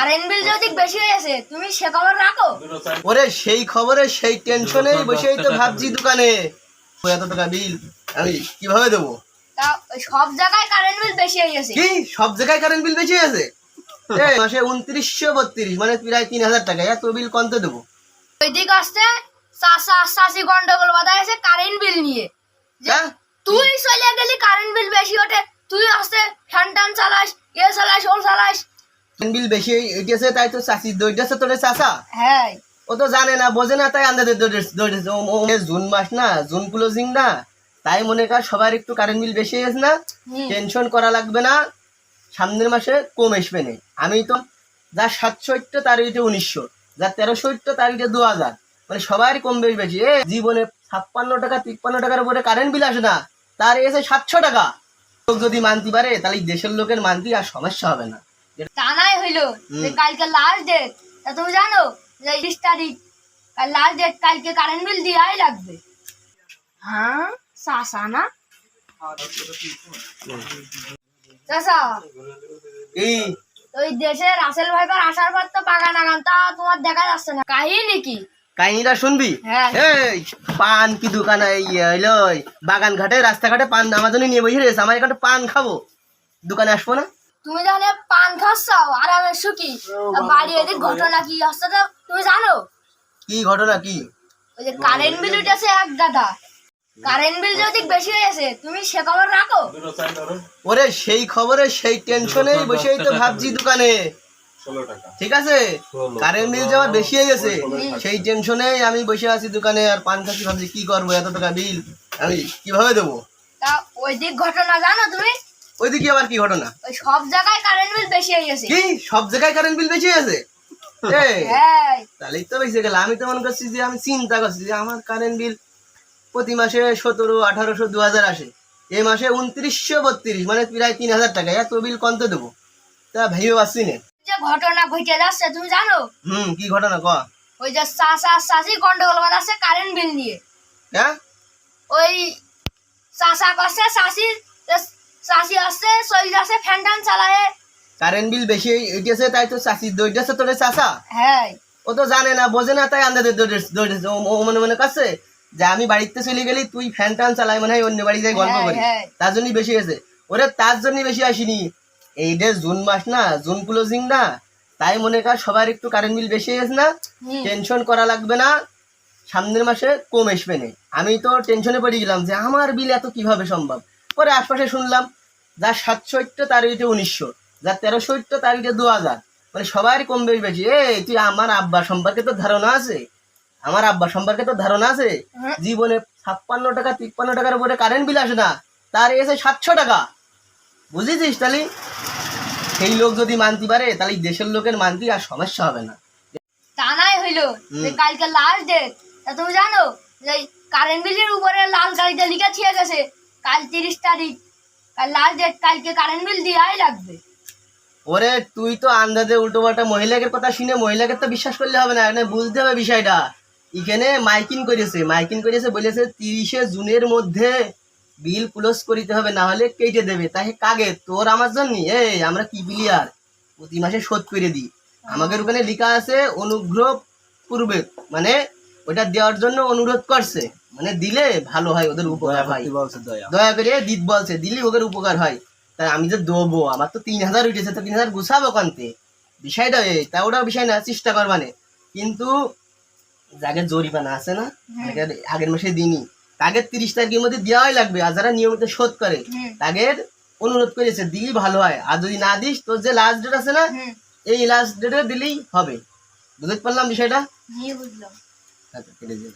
Current bill যদি বেশি হয়েছে তুমি সে খবর রাখো? ওরে সেই খবরে সেই টেনশনেই বসেই তো ভাবছি দোকানে। এত টাকা বিল আমি কীভাবে দেবো? সব জায়গায় কারেন্ট বিল বেশি হয়ে গেছে। কি? সব জায়গায় কারেন্ট বিল বেশি আছে মাসে উনত্রিশশো বত্রিশ মানে প্রায় তিন হাজার টাকা। এত বিল কত দেবো? ওইদিক আসতে চাষা চাষি গন্ডগোল বাধা আছে কারেন্ট বিল নিয়ে। যে হ্যাঁ? তুই চলে গেলি কারেন্ট বিল বেশি ওঠে তুই আসতে ফ্যান টান চালাস এ চালাস ও চালাস। বিল বেশি হইতেছে তাই তো চাষি দৌড়তেছে তোর চাষা হ্যাঁ। ও তো জানে না বোঝে না তাই আন্দাজে দৌড়েছে জুন মাস না জুন ক্লোজিং না। তাই মনে কর সবার একটু কারেন্ট বিল বেশি গেছে না। টেনশন করা লাগবে না। সামনের মাসে কম আসবে না। আমি তো যা সাতশো ইট্টো তার ইটে উনিশশো যা তেরোশো ইট্টো তার ইটে দু হাজার। মানে সবারই কম বেশি বেশি। এ জীবনে ছাপ্পান্ন টাকা তিপ্পান্ন টাকার উপরে কারেন্ট বিল আসে না। তার এসে সাতশো টাকা। লোক যদি মানতে পারে তাহলে দেশের লোকের মানতে আর সমস্যা হবে না। তা নাই হইল কালকে লাস্ট ডেট তা তুমি জানো যে বিশ তারিখ কাল লাস্ট ডেট কালকে কারেন্ট বিল দেওয়াই লাগবে। হ্যাঁ চাষা না? ওই দেশের রাসেল ভাইপার আসার পর তো বাগান আগান তা তোমার দেখা যাচ্ছে না। কাহিনী কি? কাহিনীটা শুনবি? হ্যাঁ। এই পান কি দোকান হইল বাগান ঘাটে রাস্তাঘাটে পান আমার জন্য নিয়ে বসে রয়েছে আমার এখানে পান খাব। দোকানে আসব না? তুমি তাহলে পান খাচ্ছাও? আরামের সুখী। বাড়ি এদিক ঘটনা কি? হচ্ছে তুমি জানো? কি ঘটনা কি? ওই যে কারেন্ট বিল উঠেছে এক গাদা কারেন্ট বিল যদি বেশি হয়েছে তুমি সে খবর রাখো? ওরে সেই খবরে সেই টেনশনেই বসেই তো ভাবছি দোকানে। ঠিক আছে? কারেন্ট বিল যাওয়া বেশি হয়ে গেছে সেই টেনশনেই আমি বসে আছি দোকানে আর পান খাচ্ছি ভাবছি কি করব এত টাকা বিল আমি কীভাবে দেবো? তা ওই দিক ঘটনা জানো তুমি? ওইদিকে আবার কি ঘটনা? ওই সব জায়গায় কারেন্ট বিল বেশি হয়ে গেছে। কি? সব জায়গায় কারেন্ট বিল বেশি হয়েছে হ্যাঁ। তাহলেই তো বেঁচে গেল। আমি তো মনে করছি যে আমি চিন্তা করছি যে আমার কারেন্ট বিল প্রতি মাসে সতেরো আঠারোশো দু হাজার আসে। এই মাসে উনত্রিশশো বত্রিশ মানে প্রায় তিন হাজার টাকা। এত বিল দেবো? তা ভেবে পাচ্ছি না। যে ঘটনা ঘটে যাচ্ছে তুমি জানো? হুম কি ঘটনা ক? ওই যে চাষা চাষি গন্ডগোল বাঁধাচ্ছে কারেন্ট বিল নিয়ে। হ্যাঁ? ওই চাষা করছে চাষি চাষি আসছে চলে যাচ্ছে ফ্যান টান চালায়। কারেন্ট বিল বেশি হইতেছে তাই তো চাষি দৌড়তেছে তোর চাষা হ্যাঁ ও তো জানে না বোঝে না তাই আন্দাজে দৌড়েছে দৌড়েছে ও মনে মনে করছে যে আমি বাড়িতে চলে গেলি তুই ফ্যান টান চালাই মনে হয় অন্য বাড়ি যাই গল্প করি। তার জন্যই বেশি গেছে ওরে তার জন্যই বেশি আসিনি এই যে জুন মাস না জুন ক্লোজিং না তাই মনে কর সবার একটু কারেন্ট বিল বেশি গেছে না টেনশন করা লাগবে না সামনের মাসে কম আসবে না? আমি তো টেনশনে পড়ে গেলাম যে আমার বিল এত কীভাবে সম্ভব? পরে আশপাশে শুনলাম যার সাতশো ইট্টো তার ইটে উনিশশো যার তেরোশো ইট্টো তার ইটে দু হাজার। মানে সবারই কম বেশি বেশি। এই তুই আমার আব্বা সম্পর্কে তো ধারণা আছে? আমার আব্বা সম্পর্কে তো ধারণা আছে? জীবনে ছাপ্পান্ন টাকা তিপ্পান্ন টাকার উপরে কারেন্ট বিল আসে না তার এসে সাতশো টাকা। বুঝেছিস তাহলে? সেই লোক যদি মানতে পারে তাহলে দেশের লোকের মানতে আর সমস্যা হবে না। তা নাই হইল। কালকে লাস্ট ডেট তা তুমি জানো যে কারেন্ট বিলের উপরে লাল গাড়িতে লিখা ছিয়ে গেছে। কাল তিরিশ তারিখ। কাল লাস্ট ডেট কালকে কারেন্ট বিল দেওয়াই লাগবে। ওরে, তুই তো আন্দাজে উল্টো পাল্টা মহিলাদের কথা শুনে মহিলাকে তো বিশ্বাস করলে হবে না, এখানে বুঝতে হবে বিষয়টা। এখানে মাইকিং করেছে মাইকিং করেছে, বলেছে তিরিশে জুনের মধ্যে বিল ক্লোজ করিতে হবে, না হলে কেটে দেবে। তাই কাগে তোর, আমার জন্য? এই, আমরা কি প্লেয়ার প্রতি মাসে শোধ করে দিই। আমাদের ওখানে লেখা আছে, অনুগ্রহ পূর্বে মানে ওটা দেওয়ার জন্য অনুরোধ করছে। মানে দিলে ভালো হয় ওদের উপকার হয়। দয়া। করে দিত বলছে দিলি ওদের উপকার হয়। তাই আমি যে দেবো আমার তো তিন হাজার উঠেছে তো তিন হাজার গুছাবো কানতে? বিষয়টা এই তা ওটা বিষয় না চেষ্টা কর মানে কিন্তু যাদের জরিমানা আছে না আগের আগের মাসে দিনই তাদের তিরিশ তারিখের মধ্যে দেওয়াই লাগবে আর যারা নিয়মিত শোধ করে হুম। তাদের অনুরোধ করেছে দিলি ভালো হয়। আর যদি না দিস তোর যে লাস্ট ডেট আছে না এই লাস্ট ডেটে দিলেই হবে। বুঝতে পারলাম বিষয়টা? বুঝলাম। la que les